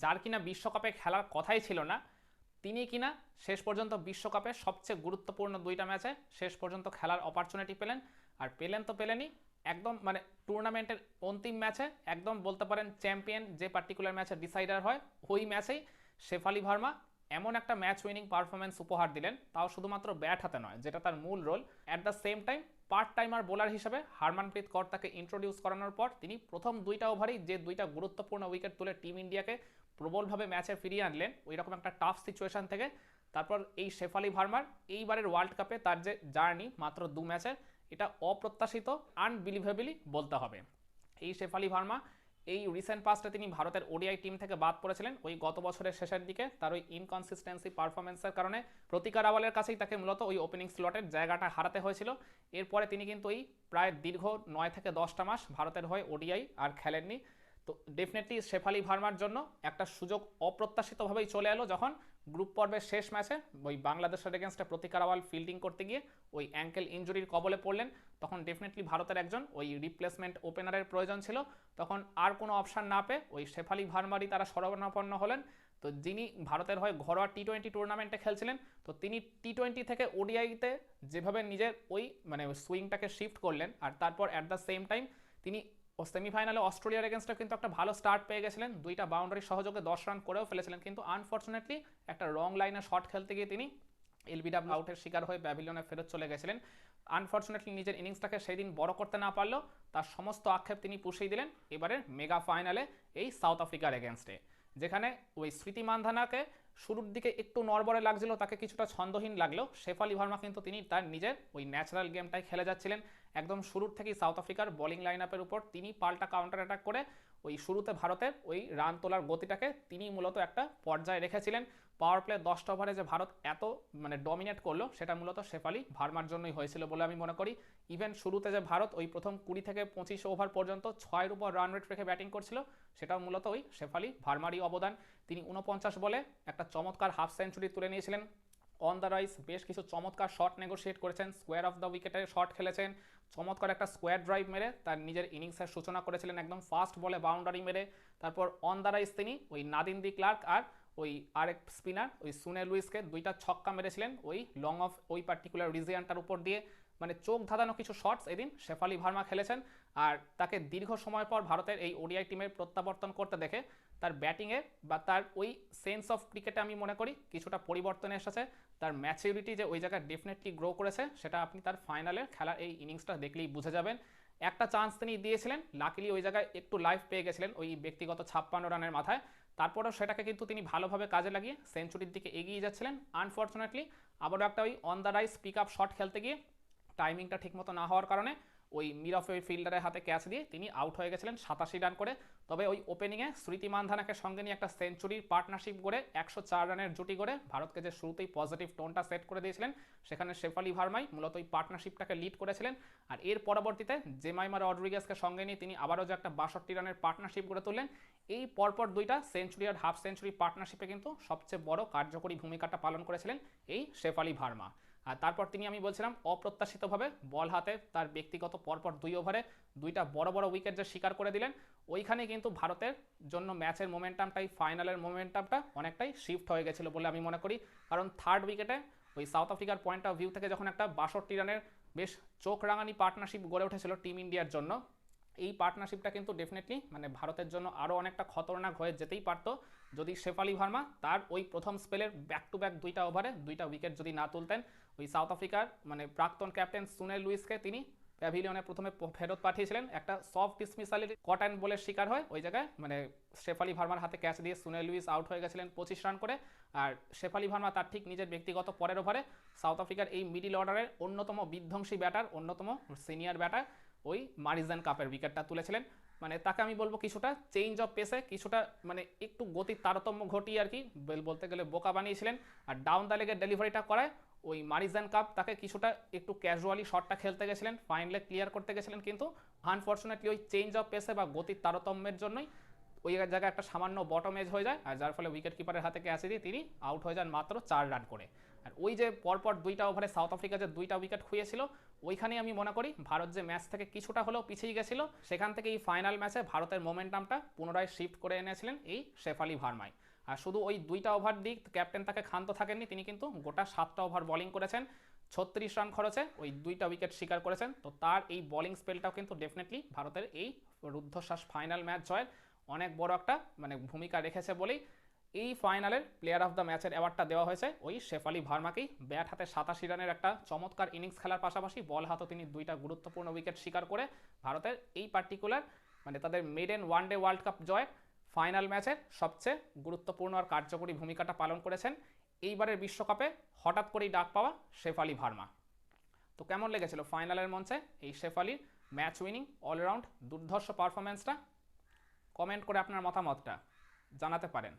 যার কিনা বিশ্বকাপে খেলার কথাই ছিল না, তিনি কিনা শেষ পর্যন্ত বিশ্বকাপে সবচেয়ে গুরুত্বপূর্ণ দুইটা ম্যাচে শেষ পর্যন্ত খেলার অপরচুনিটি পেলেন। আর পেলেন তো পেলেনই, একদম মানে টুর্নামেন্টের অন্তিম ম্যাচে একদম বলতে পারেন চ্যাম্পিয়ন যে পার্টিকুলার ম্যাচে ডিসাইডার হয়, ওই ম্যাচেই শেফালি ভার্মা এমন একটা ম্যাচ উইনিং পারফরমেন্স উপহার দিলেন। তাও শুধুমাত্র ব্যাট হাতে নয়, যেটা তার মূল role at the same time part timer bowler হিসেবে হারমানপ্রীত কর তাকে ইন্ট্রোডিউস করানোর পর তিনি প্রথম দুইটা ওভারেই যে দুইটা গুরুত্বপূর্ণ উইকেট তুলে টিম ইন্ডিয়াকে প্রবলভাবে ম্যাচে ফিরিয়ে আনলেন। ওই রকম একটা টাফ সিচুয়েশন থেকে। তারপর এই শেফালি ভার্মার, এইবারের ওয়ার্ল্ড কাপে তার যে জার্নি মাত্র দু ম্যাচের এটা অপ্রত্যাশিত আনবিলিভেবলি বলতে হবে। এই শেফালি ভার্মা, এই রিসেন্ট পাস্টে তিনি ভারতের ওডিআই টিম থেকে বাদ পড়েছিলেন। ওই গত বছরের শেষের দিকে তার ওই ইনকনসিস্টেন্সি পারফরমেন্সের কারণে প্রতিকার আওয়ালের কাছেই তাকে মূলত ওই ওপেনিং স্লটের জায়গাটা হারাতে হয়েছিল। এরপরে তিনি কিন্তু ওই প্রায় দীর্ঘ নয় থেকে দশটা মাস ভারতের হয়ে ওডিআই আর খেলেননি। তো ডেফিনেটলি শেফালি ভার্মার জন্য একটা সুযোগ অপ্রত্যাশিতভাবেই চলে এলো যখন গ্রুপ পর্বের শেষ ম্যাচে ওই বাংলাদেশের এগেনস্টে প্রতিকার আওয়াল ফিল্ডিং করতে গিয়ে ওই অ্যাঙ্কেল ইঞ্জুরির কবলে পড়লেন। তখন ডেফিনেটলি ভারতের একজন ওই রিপ্লেসমেন্ট ওপেনারের প্রয়োজন ছিল। তখন আর কোনো অপশান না পেয়ে ওই শেফালি ভার্মারই তারা শরণাপন্ন হলেন। তো যিনি ভারতের হয়ে ঘরোয়া টি টোয়েন্টি টুর্নামেন্টে খেলছিলেন, তো তিনি টি টোয়েন্টি থেকে ওডিআইতে যেভাবে নিজের ওই মানে সুইংটাকে শিফট করলেন, আর তারপর অ্যাট দ্য সেম টাইম তিনি ও সেমিফাইনালে অস্ট্রেলিয়ার এগেনস্টে কিন্তু একটা ভালো স্টার্ট পেয়ে গেছিলেন। দুইটা বাউন্ডারি সহযোগে দশ রান করেও ফেলেছিলেন। কিন্তু আনফর্চুনেটলি একটা রং লাইনে শট খেলতে গিয়ে তিনি এলবিডাব্লিউ আউটের শিকার হয়ে ব্যাবিলনে ফেরত চলে গেছিলেন। আনফর্চুনেটলি নিজের ইনিংসটাকে সেই দিন বড় করতে না পারলেও তার সমস্ত আক্ষেপ তিনি পুষিয়ে দিলেন এবারের মেগা ফাইনালে এই সাউথ আফ্রিকার এগেনস্টে যেখানে ওই স্মৃতি মান্ধানাকে শুরুর দিকে একটু নড়বড়ে লাগছিল, তাকে কিছুটা ছন্দহীন লাগলেও শেফালি ভার্মা কিন্তু তিনি তার নিজের ওই ন্যাচারাল গেমটাই খেলে যাচ্ছিলেন। একদম শুরুর থেকেই সাউথ আফ্রিকার বোলিং লাইন আপের উপর তিনি পাল্টা কাউন্টার অ্যাটাক করে ওই শুরুতে ভারতের ওই রান তোলার গতিটাকে তিনি মূলত একটা পর্যায়ে রেখেছিলেন। পাওয়ার প্লে দশটা ওভারে যে ভারত এত মানে ডমিনেট করল, সেটা মূলত শেফালি ভার্মার জন্যই হয়েছিল বলে আমি মনে করি। ইভেন শুরুতে যে ভারত ওই প্রথম কুড়ি থেকে পঁচিশ ওভার পর্যন্ত ছয়ের উপর রান রেট রেখে ব্যাটিং করছিল, সেটাও মূলত ওই শেফালি ভার্মারই অবদান। তিনি উনপঞ্চাশ বলে একটা চমৎকার হাফ সেঞ্চুরি তুলে নিয়েছিলেন। অন দ্য রাইস বেশ কিছু চমৎকার শট নেগোশিয়েট করেছেন স্কোয়ার অফ দ্য উইকেটে শট খেলেছেন। চমৎকার একটা স্কোয়ার ড্রাইভ মেরে তার নিজের ইনিংসের সূচনা করেছিলেন একদম ফাস্ট বলে বাউন্ডারি মেরে। তারপর অন দ্য রাইস তিনি ওই নাদিন দি ক্লার্ক আর ওই আরেক স্পিনার ওই সুনে লুইসকে দুইটা ছক্কা মেরেছিলেন ওই লং অফ ওই পার্টিকুলার রিজিয়ানটার উপর দিয়ে। মানে চোখ ধাঁধানো কিছু শটস এদিন শেফালি ভার্মা খেলেছেন। আর তাকে দীর্ঘ সময় পর ভারতের এই ওডিআই টিমের প্রত্যাবর্তন করতে দেখে তার ব্যাটিংয়ে বা তার ওই সেন্স অফ ক্রিকেটে আমি মনে করি কিছুটা পরিবর্তন এসেছে। তার ম্যাচিউরিটি যে ওই জায়গায় ডেফিনেটলি গ্রো করেছে, সেটা আপনি তার ফাইনালে খেলার এই ইনিংসটা দেখলেই বুঝে যাবেন। একটা চান্স তিনি দিয়েছিলেন লাকিলি ওই জায়গায় একটু লাইফ পেয়ে গেছিলেন ওই ব্যক্তিগত ছাপ্পান্ন রানের মাথায়। তারপরেও সেটাকে কিন্তু তিনি ভালোভাবে কাজে লাগিয়ে সেঞ্চুরির দিকে এগিয়ে যাচ্ছিলেন। আনফর্চুনেটলি আবারও একটা ওই on the rise pick up shot খেলতে গিয়ে টাইমিংটা ঠিকমতো না হওয়ার কারণে ওই মির অফ ওই ফিল্ডারের হাতে ক্যাচ দিয়ে তিনি আউট হয়ে গেছিলেন সাতাশি রান করে। তবে ওই ওপেনিংয়ে স্মৃতি মান্ধানাকে সঙ্গে নিয়ে একটা সেঞ্চুরির পার্টনারশিপ করে একশো চার রানের জুটি করে ভারতকে যে শুরুতেই পজিটিভ টোনটা সেট করে দিয়েছিলেন, সেখানে শেফালি ভার্মাই মূলত ওই পার্টনারশিপটাকে লিড করেছিলেন। আর এর পরবর্তীতে জেমাইমার রড্রিগেসকে সঙ্গে নিয়ে তিনি আবারও যে একটা বাষট্টি রানের পার্টনারশিপ গড়ে তুললেন, এই পরপর দুইটা সেঞ্চুরি আর হাফ সেঞ্চুরি পার্টনারশিপে কিন্তু সবচেয়ে বড় কার্যকরী ভূমিকাটা পালন করেছিলেন এই শেফালি ভার্মা। আর তারপর তিনি আমি বলছিলাম, অপ্রত্যাশিতভাবে বল হাতে তার ব্যক্তিগত পরপর দুই ওভারে দুইটা বড় বড় উইকেট যে শিকার করে দিলেন, ওইখানে কিন্তু ভারতের জন্য ম্যাচের মোমেন্টামটাই ফাইনালের মোমেন্টামটা অনেকটাই শিফট হয়ে গেছিল বলে আমি মনে করি। কারণ থার্ড উইকেটে ওই সাউথ আফ্রিকার পয়েন্ট অফ ভিউ থেকে যখন একটা বাষট্টি রানের বেশ চোখ রাঙানি পার্টনারশিপ গড়ে উঠেছিল টিম ইন্ডিয়ার জন্য এই পার্টনারশিপটা কিন্তু ডেফিনেটলি মানে ভারতের জন্য আরও অনেকটা খতরনাক হয়ে যেতেই পারতো। যদি শেফালি ভার্মা তার ওই প্রথম স্পেলের ব্যাক টু ব্যাক দুইটা ওভারে দুইটা উইকেট যদি না তুলতেন, ওই সাউথ আফ্রিকার মানে প্রাক্তন ক্যাপ্টেন সুনেল লুইসকে তিনি প্যাভিলিয়নে প্রথমে ফেরত পাঠিয়েছিলেন। একটা সফট ডিসমিসালের কটান বলের শিকার হয় ওই জায়গায়। মানে শেফালি ভার্মার হাতে ক্যাচ দিয়ে সুনেল লুইস আউট হয়ে গেছিলেন পঁচিশ রান করে। আর শেফালি ভার্মা তার ঠিক নিজের ব্যক্তিগত পরের ওভারে সাউথ আফ্রিকার এই মিডিল অর্ডারের অন্যতম বিধ্বংসী ব্যাটার অন্যতম সিনিয়র ব্যাটার ওই মারিজান কাপের উইকেটটা তুলেছিলেন। মানে তাকে আমি বলব কিছুটা চেঞ্জ অফ পেসে কিছুটা মানে একটু গতির তারতম্য ঘটিয়ে আর কি বলতে গেলে বোকা বানিয়েছিলেন। আর ডাউন দ্য লেগের ডেলিভারিটা করায় ওই মারিজান কাপ তাকে কিছুটা একটু ক্যাজুয়ালি শটটা খেলতে গেছিলেন ফাইনালে ক্লিয়ার করতে গেছিলেন। কিন্তু আনফর্চুনেটলি ওই চেঞ্জ অফ পেসে বা গতির তারতম্যের জন্যই ওই জায়গায় একটা সামান্য বটম এজ হয়ে যায়। আর যার ফলে উইকেট কিপারের হাতে ক্যাচে দিয়ে তিনি আউট হয়ে যান মাত্র চার রান করে। আর ওই যে পরপর দুইটা ওভারে সাউথ আফ্রিকা যে দুইটা উইকেট খুইয়েছিল ওইখানেই আমি মনে করি ভারত যে ম্যাচ থেকে কিছুটা হলেও পিছিয়ে গেছিল, সেখান থেকে এই ফাইনাল ম্যাচে ভারতের মোমেন্টামটা পুনরায় শিফট করে এনেছিলেন এই শেফালি ভার্মাই। আর শুধু ওই দুইটা ওভার দিক ক্যাপ্টেন তাকে ক্ষান্ত থাকেননি, তিনি কিন্তু গোটা সাতটা ওভার বোলিং করেছেন, ছত্রিশ রান খরচে ওই দুইটা উইকেট শিকার করেছেন। তো তার এই বোলিং স্পেলটাও কিন্তু ডেফিনেটলি ভারতের এই রুদ্ধশ্বাস ফাইনাল ম্যাচ জয়ের অনেক বড় একটা মানে ভূমিকা রেখেছে বলেই এই ফাইনালের প্লেয়ার অফ দ্য ম্যাচের অ্যাওয়ার্ডটা দেওয়া হয়েছে। ওই শেফালি ভার্মাকেই ব্যাট হাতে সাতাশি রানের একটা চমৎকার ইনিংস খেলার পাশাপাশি বল হাতে তিনি দুইটা গুরুত্বপূর্ণ উইকেট শিকার করে ভারতের এই পার্টিকুলার মানে তাদের maiden one day world cup জয় ফাইনাল ম্যাচের সবচেয়ে গুরুত্বপূর্ণ আর কার্যকরী ভূমিকাটা পালন করেছেন। এইবারের বিশ্বকাপে হঠাৎ করেই ডাক পাওয়া শেফালি ভার্মা। তো কেমন লেগেছিল ফাইনালের মঞ্চে এই শেফালির ম্যাচ উইনিং অলরাউন্ড দুর্ধর্ষ পারফরমেন্সটা কমেন্ট করে আপনার মতামতটা জানাতে পারেন।